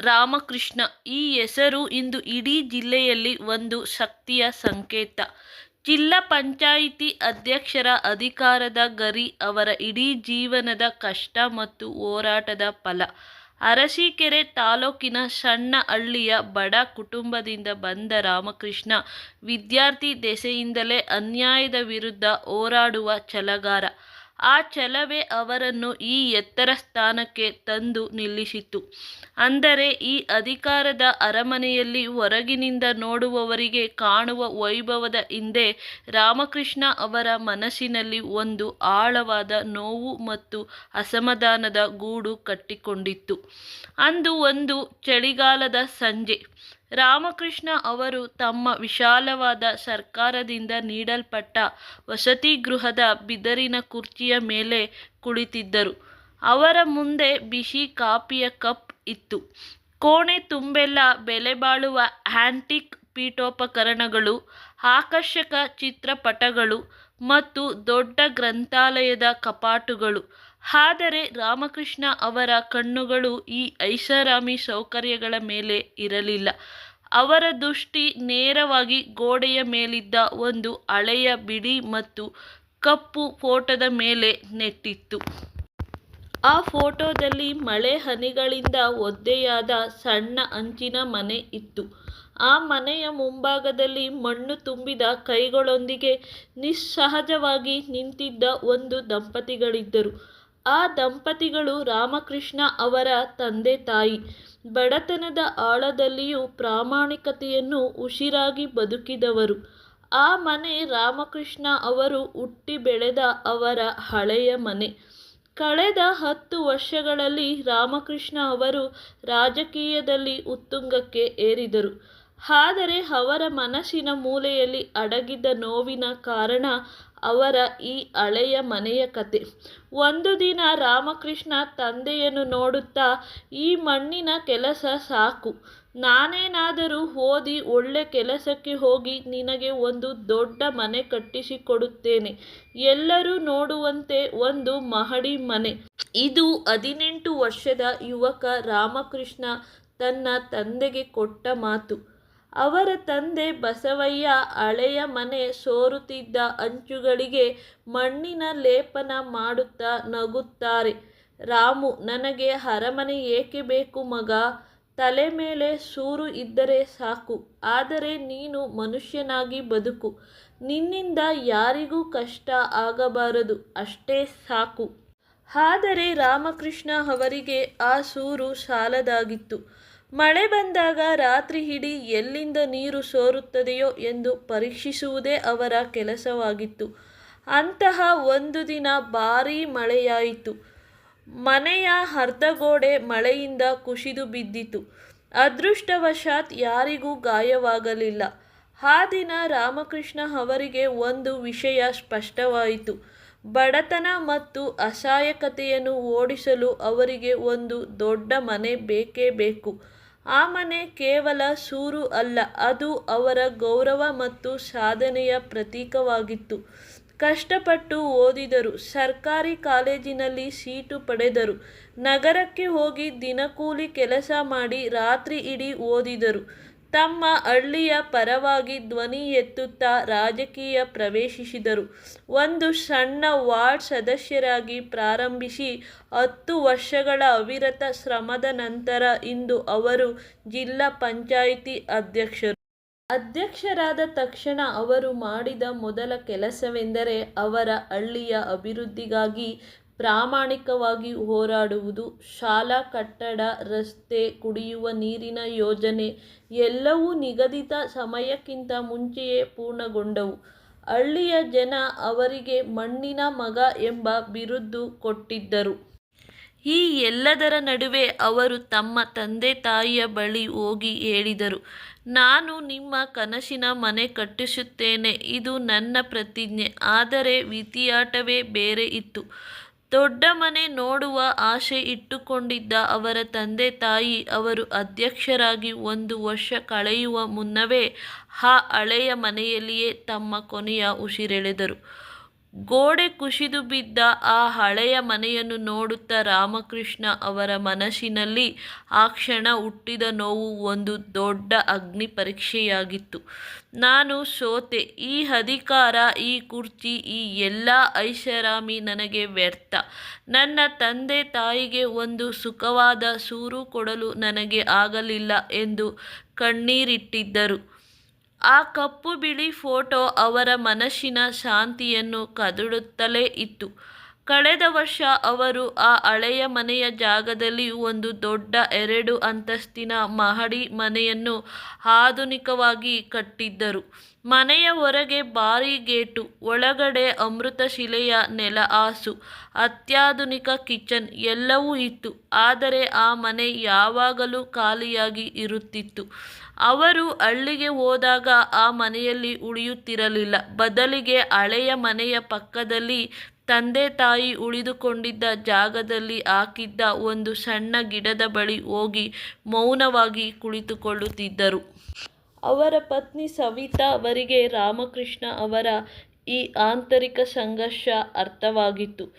ರಾಮಕೃಷ್ಣ ಈ ಹೆಸರು ಇಂದು ಇಡೀ ಜಿಲ್ಲೆಯಲ್ಲಿ ಒಂದು ಶಕ್ತಿಯ ಸಂಕೇತ. ಜಿಲ್ಲಾ ಪಂಚಾಯಿತಿ ಅಧ್ಯಕ್ಷರ ಅಧಿಕಾರದ ಗರಿ ಅವರ ಇಡೀ ಜೀವನದ ಕಷ್ಟ ಮತ್ತು ಹೋರಾಟದ ಫಲ. ಅರಸೀಕೆರೆ ತಾಲೂಕಿನ ಸಣ್ಣ ಹಳ್ಳಿಯ ಬಡ ಕುಟುಂಬದಿಂದ ಬಂದ ರಾಮಕೃಷ್ಣ ವಿದ್ಯಾರ್ಥಿ ದೆಸೆಯಿಂದಲೇ ಅನ್ಯಾಯದ ವಿರುದ್ಧ ಹೋರಾಡುವ ಛಲಗಾರ. ಆ ಛಲವೇ ಅವರನ್ನು ಈ ಎತ್ತರ ಸ್ಥಾನಕ್ಕೆ ತಂದು ನಿಲ್ಲಿಸಿತು. ಅಂದರೆ ಈ ಅಧಿಕಾರದ ಅರಮನೆಯಲ್ಲಿ ಹೊರಗಿನಿಂದ ನೋಡುವವರಿಗೆ ಕಾಣುವ ವೈಭವದ ಹಿಂದೆ ರಾಮಕೃಷ್ಣ ಅವರ ಮನಸ್ಸಿನಲ್ಲಿ ಒಂದು ಆಳವಾದ ನೋವು ಮತ್ತು ಅಸಮಾಧಾನದ ಗೂಡು ಕಟ್ಟಿಕೊಂಡಿತ್ತು. ಅಂದು ಒಂದು ಚಳಿಗಾಲದ ಸಂಜೆ, ರಾಮಕೃಷ್ಣ ಅವರು ತಮ್ಮ ವಿಶಾಲವಾದ ಸರ್ಕಾರದಿಂದ ನೀಡಲ್ಪಟ್ಟ ವಸತಿ ಗೃಹದ ಬಿದರಿನ ಕುರ್ಚಿಯ ಮೇಲೆ ಕುಳಿತಿದ್ದರು. ಅವರ ಮುಂದೆ ಬಿಸಿ ಕಾಪಿಯ ಕಪ್ ಇತ್ತು. ಕೋಣೆ ತುಂಬೆಲ್ಲ ಬೆಲೆಬಾಳುವ ಆಂಟಿಕ್ ಪೀಠೋಪಕರಣಗಳು, ಆಕರ್ಷಕ ಚಿತ್ರಪಟಗಳು ಮತ್ತು ದೊಡ್ಡ ಗ್ರಂಥಾಲಯದ ಕಪಾಟುಗಳು. ಆದರೆ ರಾಮಕೃಷ್ಣ ಅವರ ಕಣ್ಣುಗಳು ಈ ಐಷಾರಾಮಿ ಸೌಕರ್ಯಗಳ ಮೇಲೆ ಇರಲಿಲ್ಲ. ಅವರ ದೃಷ್ಟಿ ನೇರವಾಗಿ ಗೋಡೆಯ ಮೇಲಿದ್ದ ಒಂದು ಹಳೆಯ ಬಿಳಿ ಮತ್ತು ಕಪ್ಪು ಫೋಟೋದ ಮೇಲೆ ನೆಟ್ಟಿತ್ತು. ಆ ಫೋಟೋದಲ್ಲಿ ಮಳೆ ಹನಿಗಳಿಂದ ಒದ್ದೆಯಾದ ಸಣ್ಣ ಅಂಚಿನ ಮನೆ ಇತ್ತು. ಆ ಮನೆಯ ಮುಂಭಾಗದಲ್ಲಿ ಮಣ್ಣು ತುಂಬಿದ ಕೈಗಳೊಂದಿಗೆ ನಿಸ್ಸಹಜವಾಗಿ ನಿಂತಿದ್ದ ಒಂದು ದಂಪತಿಗಳಿದ್ದರು. ಆ ದಂಪತಿಗಳು ರಾಮಕೃಷ್ಣ ಅವರ ತಂದೆ-ತಾಯಿ. ಬಡತನದ ಆಳದಲ್ಲಿಯೂ ಪ್ರಾಮಾಣಿಕತೆಯನ್ನು ಉಸಿರಾಗಿ ಬದುಕಿದವರು. ಆ ಮನೆ ರಾಮಕೃಷ್ಣ ಅವರು ಹುಟ್ಟಿ ಬೆಳೆದ ಅವರ ಹಳೆಯ ಮನೆ. ಕಳೆದ ಹತ್ತು ವರ್ಷಗಳಲ್ಲಿ ರಾಮಕೃಷ್ಣ ಅವರು ರಾಜಕೀಯದಲ್ಲಿ ಉತ್ತುಂಗಕ್ಕೆ ಏರಿದರು. ಆದರೆ ಅವರ ಮನಸ್ಸಿನ ಮೂಲೆಯಲ್ಲಿ ಅಡಗಿದ್ದ ನೋವಿನ ಕಾರಣ ಅವರ ಈ ಹಳೆಯ ಮನೆಯ ಕತೆ ಒಂದು ದಿನ ರಾಮಕೃಷ್ಣ ತಂದೆಯನ್ನು ನೋಡುತ್ತಾ, "ಈ ಮಣ್ಣಿನ ಕೆಲಸ ಸಾಕು. ನಾನೇನಾದರೂ ಓದಿ ಒಳ್ಳೆ ಕೆಲಸಕ್ಕೆ ಹೋಗಿ ನಿನಗೆ ಒಂದು ದೊಡ್ಡ ಮನೆ ಕಟ್ಟಿಸಿಕೊಡುತ್ತೇನೆ. ಎಲ್ಲರೂ ನೋಡುವಂತೆ ಒಂದು ಮಹಡಿ ಮನೆ. " ಇದು ಹದಿನೆಂಟು ವರ್ಷದ ಯುವಕ ರಾಮಕೃಷ್ಣ ತನ್ನ ತಂದೆಗೆ ಕೊಟ್ಟ ಮಾತು. ಅವರ ತಂದೆ ಬಸವಯ್ಯ ಹಳೆಯ ಮನೆ ಸೋರುತ್ತಿದ್ದ ಅಂಚುಗಳಿಗೆ ಮಣ್ಣಿನ ಲೇಪನ ಮಾಡುತ್ತಾ ನಗುತ್ತಾರೆ. "ರಾಮು, ನನಗೆ ಅರಮನೆ ಏಕೆ ಬೇಕು ಮಗ ತಲೆ ಮೇಲೆ ಸೂರು ಇದ್ದರೆ ಸಾಕು. ಆದರೆ ನೀನು ಮನುಷ್ಯನಾಗಿ ಬದುಕು. ನಿನ್ನಿಂದ ಯಾರಿಗೂ ಕಷ್ಟ ಆಗಬಾರದು. ಅಷ್ಟೇ ಸಾಕು. " ಆದರೆ ರಾಮಕೃಷ್ಣ ಅವರಿಗೆ ಆ ಸೂರು ಸಾಲದಾಗಿತ್ತು. ಮಳೆ ಬಂದಾಗ ರಾತ್ರಿ ಹಿಡಿ ಎಲ್ಲಿಂದ ನೀರು ಸೋರುತ್ತದೆಯೋ ಎಂದು ಪರೀಕ್ಷಿಸುವುದೇ ಅವರ ಕೆಲಸವಾಗಿತ್ತು. ಅಂತಹ ಒಂದು ದಿನ ಭಾರೀ ಮಳೆಯಾಯಿತು. ಮನೆಯ ಅರ್ಧಗೋಡೆ ಮಳೆಯಿಂದ ಕುಸಿದು ಬಿದ್ದಿತು. ಅದೃಷ್ಟವಶಾತ್ ಯಾರಿಗೂ ಗಾಯವಾಗಲಿಲ್ಲ. ಆ ದಿನ ರಾಮಕೃಷ್ಣ ಅವರಿಗೆ ಒಂದು ವಿಷಯ ಸ್ಪಷ್ಟವಾಯಿತು. ಬಡತನ ಮತ್ತು ಅಸಹಾಯಕತೆಯನ್ನು ಓಡಿಸಲು ಅವರಿಗೆ ಒಂದು ದೊಡ್ಡ ಮನೆ ಬೇಕೇ ಬೇಕು. ಆ ಮನೆ ಕೇವಲ ಸೂರು ಅಲ್ಲ, ಅದು ಅವರ ಗೌರವ ಮತ್ತು ಸಾಧನೆಯ ಪ್ರತೀಕವಾಗಿತ್ತು. ಕಷ್ಟಪಟ್ಟು ಓದಿದರು. ಸರ್ಕಾರಿ ಕಾಲೇಜಿನಲ್ಲಿ ಸೀಟು ಪಡೆದರು. ನಗರಕ್ಕೆ ಹೋಗಿ ದಿನಕೂಲಿ ಕೆಲಸ ಮಾಡಿ ರಾತ್ರಿ ಇಡೀ ಓದಿದರು. ತಮ್ಮ ಹಳ್ಳಿಯ ಪರವಾಗಿ ಧ್ವನಿ ಎತ್ತುತ್ತಾ ರಾಜಕೀಯ ಪ್ರವೇಶಿಸಿದರು. ಒಂದು ಸಣ್ಣ ವಾರ್ಡ್ ಸದಸ್ಯರಾಗಿ ಪ್ರಾರಂಭಿಸಿ ಹತ್ತು ವರ್ಷಗಳ ಅವಿರತ ಶ್ರಮದ ನಂತರ ಇಂದು ಅವರು ಜಿಲ್ಲಾ ಪಂಚಾಯಿತಿ ಅಧ್ಯಕ್ಷರು. ಅಧ್ಯಕ್ಷರಾದ ತಕ್ಷಣ ಅವರು ಮಾಡಿದ ಮೊದಲ ಕೆಲಸವೆಂದರೆ ಅವರ ಹಳ್ಳಿಯ ಅಭಿವೃದ್ಧಿಗಾಗಿ ಪ್ರಾಮಾಣಿಕವಾಗಿ ಹೋರಾಡುವುದು. ಶಾಲಾ ಕಟ್ಟಡ, ರಸ್ತೆ, ಕುಡಿಯುವ ನೀರಿನ ಯೋಜನೆ ಎಲ್ಲವೂ ನಿಗದಿತ ಸಮಯಕ್ಕಿಂತ ಮುಂಚೆಯೇ ಪೂರ್ಣಗೊಂಡವು. ಹಳ್ಳಿಯ ಜನ ಅವರಿಗೆ "ಮಣ್ಣಿನ ಮಗ' ಎಂಬ ಬಿರುದು ಕೊಟ್ಟಿದ್ದರು. ಈ ಎಲ್ಲದರ ನಡುವೆ ಅವರು ತಮ್ಮ ತಂದೆ-ತಾಯಿಯ ಬಳಿ ಹೋಗಿ ಹೇಳಿದರು "ನಾನು ನಿಮ್ಮ ಕನಸಿನ ಮನೆ ಕಟ್ಟಿಸುತ್ತೇನೆ. ಇದು ನನ್ನ ಪ್ರತಿಜ್ಞೆ. " ಆದರೆ ವಿತಿಯಾಟವೇ ಬೇರೆ ಇತ್ತು. ದೊಡ್ಡ ಮನೆ ನೋಡುವ ಆಸೆ ಇಟ್ಟುಕೊಂಡಿದ್ದ ಅವರ ತಂದೆ-ತಾಯಿ ಅವರು ಅಧ್ಯಕ್ಷರಾಗಿ ಒಂದು ವರ್ಷ ಕಳೆಯುವ ಮುನ್ನವೇ ಆ ಹಳೆಯ ಮನೆಯಲ್ಲಿಯೇ ತಮ್ಮ ಕೊನೆಯ ಉಸಿರೆಳೆದರು. ಗೋಡೆ ಕುಸಿದು ಬಿದ್ದ ಆ ಹಳೆಯ ಮನೆಯನ್ನು ನೋಡುತ್ತಾ ರಾಮಕೃಷ್ಣ ಅವರ ಮನಸ್ಸಿನಲ್ಲಿ ಆ ಕ್ಷಣ ಹುಟ್ಟಿದ ನೋವು ಒಂದು ದೊಡ್ಡ ಅಗ್ನಿ ಪರೀಕ್ಷೆಯಾಗಿತ್ತು. ನಾನು ಸೋತೆ. ಈ ಅಧಿಕಾರ, ಈ ಕುರ್ಚಿ, ಈ ಎಲ್ಲ ಐಷಾರಾಮಿ ನನಗೆ ವ್ಯರ್ಥ. ನನ್ನ ತಂದೆ ತಾಯಿಗೆ ಒಂದು ಸುಖವಾದ ಸೂರು ಕೊಡಲು ನನಗೆ ಆಗಲಿಲ್ಲ ಎಂದು ಕಣ್ಣೀರಿಟ್ಟಿದ್ದರು. ಆ ಕಪ್ಪು ಬಿಳಿ ಫೋಟೋ ಅವರ ಮನಸ್ಸಿನ ಶಾಂತಿಯನ್ನು ಕದಡುತ್ತಲೇ ಇತ್ತು. ಕಳೆದ ವರ್ಷ ಅವರು ಆ ಹಳೆಯ ಮನೆಯ ಜಾಗದಲ್ಲಿ ಒಂದು ದೊಡ್ಡ ಎರಡು ಅಂತಸ್ತಿನ ಮಹಡಿ ಮನೆಯನ್ನು ಆಧುನಿಕವಾಗಿ ಕಟ್ಟಿದ್ದರು. ಮನೆಯ ಹೊರಗೆ ಭಾರಿ ಗೇಟು, ಒಳಗಡೆ ಅಮೃತಶಿಲೆಯ ನೆಲಹಾಸು, ಅತ್ಯಾಧುನಿಕ ಕಿಚನ್ ಎಲ್ಲವೂ ಇತ್ತು. ಆದರೆ ಆ ಮನೆ ಯಾವಾಗಲೂ ಖಾಲಿಯಾಗಿ ಇರುತ್ತಿತ್ತು. ಅವರು ಹಳ್ಳಿಗೆ ಹೋದಾಗ ಆ ಮನೆಯಲ್ಲಿ ಉಳಿಯುತ್ತಿರಲಿಲ್ಲ. ಬದಲಿಗೆ ಹಳೆಯ ಮನೆಯ ಪಕ್ಕದಲ್ಲಿ ತಂದೆ ತಾಯಿ ಉಳಿದುಕೊಂಡಿದ್ದ ಜಾಗದಲ್ಲಿ ಹಾಕಿದ್ದ ಒಂದು ಸಣ್ಣ ಗಿಡದ ಬಳಿ ಹೋಗಿ ಮೌನವಾಗಿ ಕುಳಿತುಕೊಳ್ಳುತ್ತಿದ್ದರು. ಅವರ ಪತ್ನಿ ಸವಿತಾ ಅವರಿಗೆ ರಾಮಕೃಷ್ಣ ಅವರ ಈ ಆಂತರಿಕ ಸಂಘರ್ಷ ಅರ್ಥವಾಗಿತ್ತು.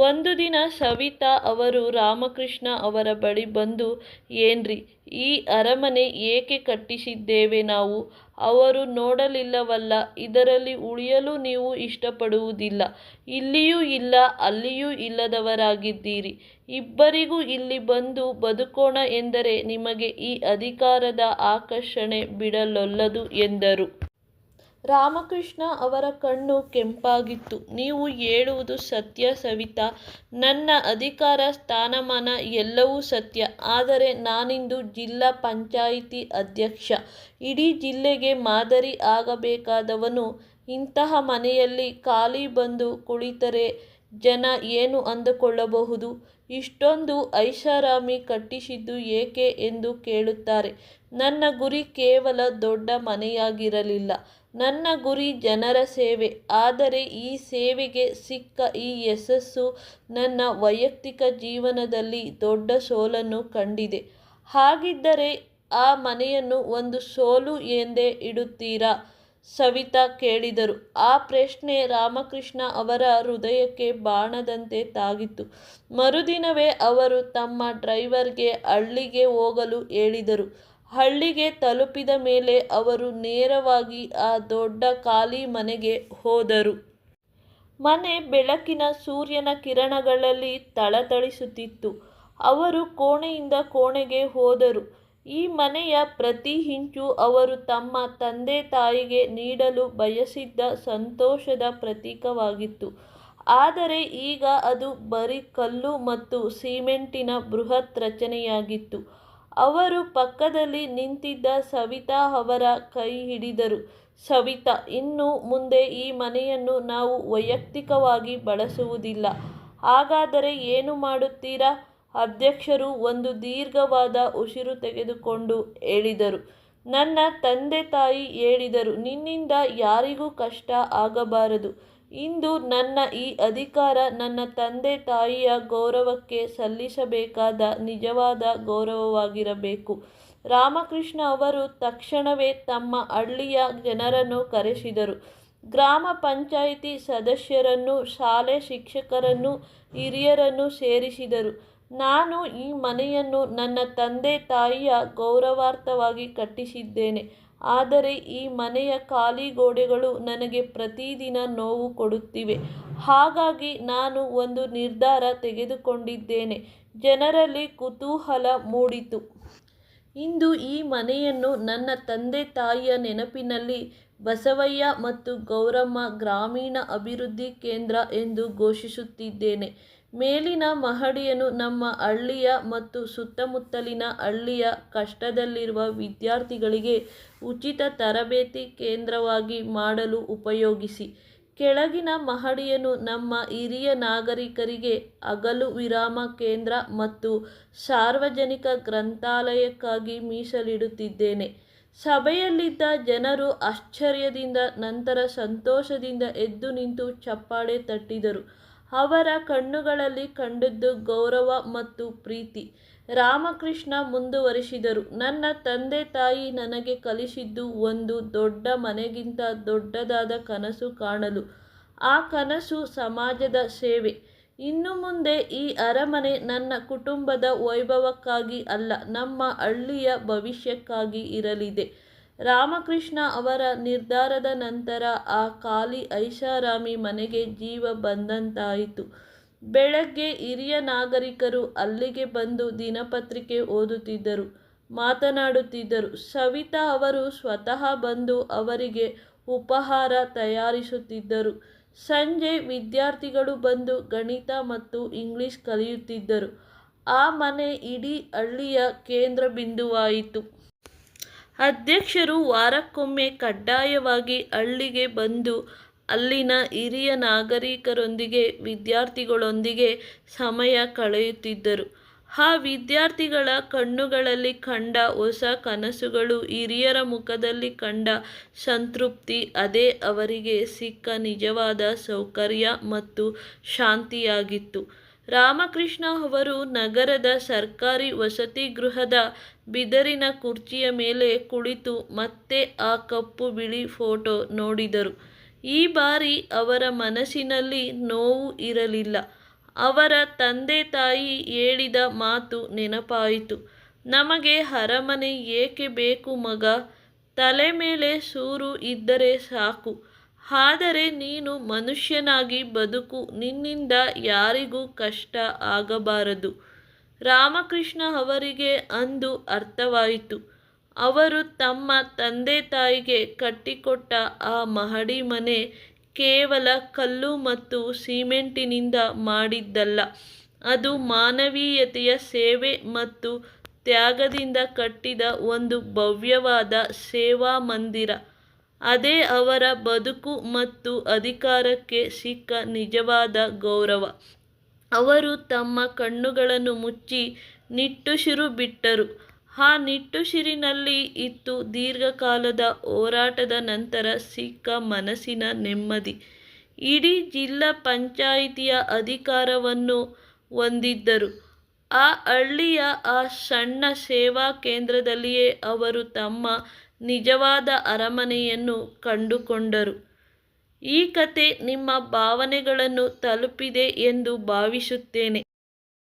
ಒಂದು ದಿನ ಸವಿತಾ ಅವರು ರಾಮಕೃಷ್ಣ ಅವರ ಬಳಿ ಬಂದು, ಏನ್ರಿ ಈ ಅರಮನೆ ಏಕೆ ಕಟ್ಟಿಸಿದ್ದೇವೆ ನಾವು? ಅವರು ನೋಡಲಿಲ್ಲವಲ್ಲ, ಇದರಲ್ಲಿ ಉಳಿಯಲು ನೀವು ಇಷ್ಟಪಡುವುದಿಲ್ಲ. ಇಲ್ಲಿಯೂ ಇಲ್ಲ ಅಲ್ಲಿಯೂ ಇಲ್ಲದವರಾಗಿದ್ದೀರಿ. ಇಬ್ಬರಿಗೂ ಇಲ್ಲಿ ಬಂದು ಬದುಕೋಣ ಎಂದರೆ ನಿಮಗೆ ಈ ಅಧಿಕಾರದ ಆಕರ್ಷಣೆ ಬಿಡಲೊಲ್ಲದು ಎಂದರು. ರಾಮಕೃಷ್ಣ ಅವರ ಕಣ್ಣು ಕೆಂಪಾಗಿತ್ತು. ನೀವು ಹೇಳುವುದು ಸತ್ಯ ಸವಿತಾ. ನನ್ನ ಅಧಿಕಾರ, ಸ್ಥಾನಮಾನ ಎಲ್ಲವೂ ಸತ್ಯ. ಆದರೆ ನಾನಿಂದು ಜಿಲ್ಲಾ ಪಂಚಾಯಿತಿ ಅಧ್ಯಕ್ಷ. ಇಡೀ ಜಿಲ್ಲೆಗೆ ಮಾದರಿ ಆಗಬೇಕಾದವನು. ಇಂತಹ ಮನೆಯಲ್ಲಿ ಖಾಲಿ ಬಂದು ಕುಳಿತರೆ ಜನ ಏನು ಅಂದುಕೊಳ್ಳಬಹುದು? ಇಷ್ಟೊಂದು ಐಷಾರಾಮಿ ಕಟ್ಟಿಸಿದ್ದು ಏಕೆ ಎಂದು ಕೇಳುತ್ತಾರೆ. ನನ್ನ ಗುರಿ ಕೇವಲ ದೊಡ್ಡ ಮನೆಯಾಗಿರಲಿಲ್ಲ. ನನ್ನ ಗುರಿ ಜನರ ಸೇವೆ. ಆದರೆ ಈ ಸೇವೆಗೆ ಸಿಕ್ಕ ಈ ಯಶಸ್ಸು ನನ್ನ ವೈಯಕ್ತಿಕ ಜೀವನದಲ್ಲಿ ದೊಡ್ಡ ಸೋಲನ್ನು ಕಂಡಿದೆ. ಹಾಗಿದ್ದರೆ ಆ ಮನೆಯನ್ನು ಒಂದು ಸೋಲು ಎಂದೇ ಇಡುತ್ತೀರಾ? ಸವಿತಾ ಕೇಳಿದರು. ಆ ಪ್ರಶ್ನೆ ರಾಮಕೃಷ್ಣ ಅವರ ಹೃದಯಕ್ಕೆ ಬಾಣದಂತೆ ತಾಗಿತ್ತು ಮರುದಿನವೇ ಅವರು ತಮ್ಮ ಡ್ರೈವರ್ಗೆ ಹಳ್ಳಿಗೆ ಹೋಗಲು ಹೇಳಿದರು. ಹಳ್ಳಿಗೆ ತಲುಪಿದ ಮೇಲೆ ಅವರು ನೇರವಾಗಿ ಆ ದೊಡ್ಡ ಖಾಲಿ ಮನೆಗೆ ಹೋದರು. ಮನೆ ಬೆಳಕಿನ ಸೂರ್ಯನ ಕಿರಣಗಳಲ್ಲಿ ತಳತಳಿಸುತ್ತಿತ್ತು ಅವರು ಕೋಣೆಯಿಂದ ಕೋಣೆಗೆ ಹೋದರು. ಈ ಮನೆಯ ಪ್ರತಿ ಹಿಂಚು ಅವರು ತಮ್ಮ ತಂದೆ ತಾಯಿಗೆ ನೀಡಲು ಬಯಸಿದ್ದ ಸಂತೋಷದ ಪ್ರತೀಕವಾಗಿತ್ತು. ಆದರೆ ಈಗ ಅದು ಬರೀ ಕಲ್ಲು ಮತ್ತು ಸಿಮೆಂಟಿನ ಬೃಹತ್ ರಚನೆಯಾಗಿತ್ತು. ಅವರು ಪಕ್ಕದಲ್ಲಿ ನಿಂತಿದ್ದ ಸವಿತಾ ಅವರ ಕೈ ಹಿಡಿದರು. ಸವಿತಾ, ಇನ್ನು ಮುಂದೆ ಈ ಮನೆಯನ್ನು ನಾವು ವೈಯಕ್ತಿಕವಾಗಿ ಬಳಸುವುದಿಲ್ಲ. ಹಾಗಾದರೆ ಏನು ಮಾಡುತ್ತೀರಾ? ಅಧ್ಯಕ್ಷರು ಒಂದು ದೀರ್ಘವಾದ ಉಸಿರು ತೆಗೆದುಕೊಂಡು ಹೇಳಿದರು. ನನ್ನ ತಂದೆ ತಾಯಿ ಹೇಳಿದರು ನಿನ್ನಿಂದ ಯಾರಿಗೂ ಕಷ್ಟ ಆಗಬಾರದು. ಇಂದು ನನ್ನ ಈ ಅಧಿಕಾರ ನನ್ನ ತಂದೆ ತಾಯಿಯ ಗೌರವಕ್ಕೆ ಸಲ್ಲಿಸಬೇಕಾದ ನಿಜವಾದ ಗೌರವವಾಗಿರಬೇಕು. ರಾಮಕೃಷ್ಣ ಅವರು ತಕ್ಷಣವೇ ತಮ್ಮ ಹಳ್ಳಿಯ ಜನರನ್ನು ಕರೆಸಿದರು. ಗ್ರಾಮ ಪಂಚಾಯಿತಿ ಸದಸ್ಯರನ್ನು, ಶಾಲೆ ಶಿಕ್ಷಕರನ್ನು, ಹಿರಿಯರನ್ನು ಸೇರಿಸಿದರು. ನಾನು ಈ ಮನೆಯನ್ನು ನನ್ನ ತಂದೆ ತಾಯಿಯ ಗೌರವಾರ್ಥವಾಗಿ ಕಟ್ಟಿಸಿದ್ದೇನೆ. ಆದರೆ ಈ ಮನೆಯ ಖಾಲಿ ಗೋಡೆಗಳು ನನಗೆ ಪ್ರತಿದಿನ ನೋವು ಕೊಡುತ್ತಿವೆ. ಹಾಗಾಗಿ ನಾನು ಒಂದು ನಿರ್ಧಾರ ತೆಗೆದುಕೊಂಡಿದ್ದೇನೆ. ಜನರಲ್ಲಿ ಕುತೂಹಲ ಮೂಡಿತು. ಇಂದು ಈ ಮನೆಯನ್ನು ನನ್ನ ತಂದೆ ತಾಯಿಯ ನೆನಪಿನಲ್ಲಿ ಬಸವಯ್ಯ ಮತ್ತು ಗೌರಮ್ಮ ಗ್ರಾಮೀಣ ಅಭಿವೃದ್ಧಿ ಕೇಂದ್ರ ಎಂದು ಘೋಷಿಸುತ್ತಿದ್ದೇನೆ. ಮೇಲಿನ ಮಹಡಿಯನ್ನು ನಮ್ಮ ಹಳ್ಳಿಯ ಮತ್ತು ಸುತ್ತಮುತ್ತಲಿನ ಹಳ್ಳಿಯ ಕಷ್ಟದಲ್ಲಿರುವ ವಿದ್ಯಾರ್ಥಿಗಳಿಗೆ ಉಚಿತ ತರಬೇತಿ ಕೇಂದ್ರವಾಗಿ ಮಾಡಲು ಉಪಯೋಗಿಸಿ. ಕೆಳಗಿನ ಮಹಡಿಯನ್ನು ನಮ್ಮ ಹಿರಿಯ ನಾಗರಿಕರಿಗೆ ಹಗಲು ವಿರಾಮ ಕೇಂದ್ರ ಮತ್ತು ಸಾರ್ವಜನಿಕ ಗ್ರಂಥಾಲಯಕ್ಕಾಗಿ ಮೀಸಲಿಡುತ್ತಿದ್ದೇನೆ. ಸಭೆಯಲ್ಲಿದ್ದ ಜನರು ಆಶ್ಚರ್ಯದಿಂದ, ನಂತರ ಸಂತೋಷದಿಂದ ಎದ್ದು ನಿಂತು ಚಪ್ಪಾಳೆ ತಟ್ಟಿದರು. ಅವರ ಕಣ್ಣುಗಳಲ್ಲಿ ಕಂಡದ್ದು ಗೌರವ ಮತ್ತು ಪ್ರೀತಿ. ರಾಮಕೃಷ್ಣ ಮುಂದುವರಿಸಿದರು. ನನ್ನ ತಂದೆ ತಾಯಿ ನನಗೆ ಕಲಿಸಿದ್ದು ಒಂದು ದೊಡ್ಡ ಮನೆಗಿಂತ ದೊಡ್ಡದಾದ ಕನಸು ಕಾಣಲು. ಆ ಕನಸು ಸಮಾಜದ ಸೇವೆ ಇನ್ನು ಮುಂದೆ ಈ ಅರಮನೆ ನನ್ನ ಕುಟುಂಬದ ವೈಭವಕ್ಕಾಗಿ ಅಲ್ಲ, ನಮ್ಮ ಹಳ್ಳಿಯ ಭವಿಷ್ಯಕ್ಕಾಗಿ ಇರಲಿದೆ ರಾಮಕೃಷ್ಣ ಅವರ ನಿರ್ಧಾರದ ನಂತರ ಆ ಖಾಲಿ ಐಷಾರಾಮಿ ಮನೆಗೆ ಜೀವ ಬಂದಂತಾಯಿತು. ಬೆಳಗ್ಗೆ ಹಿರಿಯ ನಾಗರಿಕರು ಅಲ್ಲಿಗೆ ಬಂದು ದಿನಪತ್ರಿಕೆ ಓದುತ್ತಿದ್ದರು, ಮಾತನಾಡುತ್ತಿದ್ದರು. ಸವಿತಾ ಅವರು ಸ್ವತಃ ಬಂದು ಅವರಿಗೆ ಉಪಹಾರ ತಯಾರಿಸುತ್ತಿದ್ದರು. ಸಂಜೆ ವಿದ್ಯಾರ್ಥಿಗಳು ಬಂದು ಗಣಿತ ಮತ್ತು ಇಂಗ್ಲಿಷ್ ಕಲಿಯುತ್ತಿದ್ದರು. ಆ ಮನೆ ಇಡೀ ಹಳ್ಳಿಯ ಕೇಂದ್ರ ಬಿಂದುವಾಯಿತು. ಅಧ್ಯಕ್ಷರು ವಾರಕ್ಕೊಮ್ಮೆ ಕಡ್ಡಾಯವಾಗಿ ಹಳ್ಳಿಗೆ ಬಂದು ಅಲ್ಲಿನ ಹಿರಿಯ ನಾಗರಿಕರೊಂದಿಗೆ, ವಿದ್ಯಾರ್ಥಿಗಳೊಂದಿಗೆ ಸಮಯ ಕಳೆಯುತ್ತಿದ್ದರು. ಆ ವಿದ್ಯಾರ್ಥಿಗಳ ಕಣ್ಣುಗಳಲ್ಲಿ ಕಂಡ ಹೊಸ ಕನಸುಗಳು ಹಿರಿಯರ ಮುಖದಲ್ಲಿ ಕಂಡ ಸಂತೃಪ್ತಿ, ಅದೇ ಅವರಿಗೆ ಸಿಕ್ಕ ನಿಜವಾದ ಸೌಕರ್ಯ ಮತ್ತು ಶಾಂತಿಯಾಗಿತ್ತು. ರಾಮಕೃಷ್ಣ ಅವರು ನಗರದ ಸರ್ಕಾರಿ ವಸತಿ ಗೃಹದ ಬಿದರಿನ ಕುರ್ಚಿಯ ಮೇಲೆ ಕುಳಿತು ಮತ್ತೆ ಆ ಕಪ್ಪು ಬಿಳಿ ಫೋಟೋ ನೋಡಿದರು. ಈ ಬಾರಿ ಅವರ ಮನಸ್ಸಿನಲ್ಲಿ ನೋವು ಇರಲಿಲ್ಲ. ಅವರ ತಂದೆ ತಾಯಿ ಹೇಳಿದ ಮಾತು ನೆನಪಾಯಿತು. ನಮಗೆ ಅರಮನೆ ಏಕೆ ಬೇಕು ಮಗ? ತಲೆ ಮೇಲೆ ಸೂರು ಇದ್ದರೆ ಸಾಕು. ಆದರೆ ನೀನು ಮನುಷ್ಯನಾಗಿ ಬದುಕು, ನಿನ್ನಿಂದ ಯಾರಿಗೂ ಕಷ್ಟ ಆಗಬಾರದು. ರಾಮಕೃಷ್ಣ ಅವರಿಗೆ ಅಂದು ಅರ್ಥವಾಯಿತು. ಅವರು ತಮ್ಮ ತಂದೆ ತಾಯಿಗೆ ಕಟ್ಟಿಕೊಟ್ಟ ಆ ಮಹಡಿ ಮನೆ ಕೇವಲ ಕಲ್ಲು ಮತ್ತು ಸಿಮೆಂಟಿನಿಂದ ಮಾಡಿದ್ದಲ್ಲ. ಅದು ಮಾನವೀಯತೆಯ ಸೇವೆ ಮತ್ತು ತ್ಯಾಗದಿಂದ ಕಟ್ಟಿದ ಒಂದು ಭವ್ಯವಾದ ಸೇವಾ ಮಂದಿರ. ಅದೇ ಅವರ ಬದುಕು ಮತ್ತು ಅಧಿಕಾರಕ್ಕೆ ಸಿಕ್ಕ ನಿಜವಾದ ಗೌರವ. ಅವರು ತಮ್ಮ ಕಣ್ಣುಗಳನ್ನು ಮುಚ್ಚಿ ನಿಟ್ಟುಸಿರು ಬಿಟ್ಟರು. ಆ ನಿಟ್ಟುಸಿರಿನಲ್ಲಿ ಇತ್ತು ದೀರ್ಘಕಾಲದ ಹೋರಾಟದ ನಂತರ ಸಿಕ್ಕ ಮನಸ್ಸಿನ ನೆಮ್ಮದಿ. ಇಡೀ ಜಿಲ್ಲಾ ಪಂಚಾಯಿತಿಯ ಅಧಿಕಾರವನ್ನು ಹೊಂದಿದ್ದರು. ಆ ಹಳ್ಳಿಯ ಆ ಸಣ್ಣ ಸೇವಾ ಕೇಂದ್ರದಲ್ಲಿಯೇ ಅವರು ತಮ್ಮ ನಿಜವಾದ ಅರಮನೆಯನ್ನು ಕಂಡುಕೊಂಡರು. ಈ ಕತೆ ನಿಮ್ಮ ಭಾವನೆಗಳನ್ನು ತಲುಪಿದೆ ಎಂದು ಭಾವಿಸುತ್ತೇನೆ.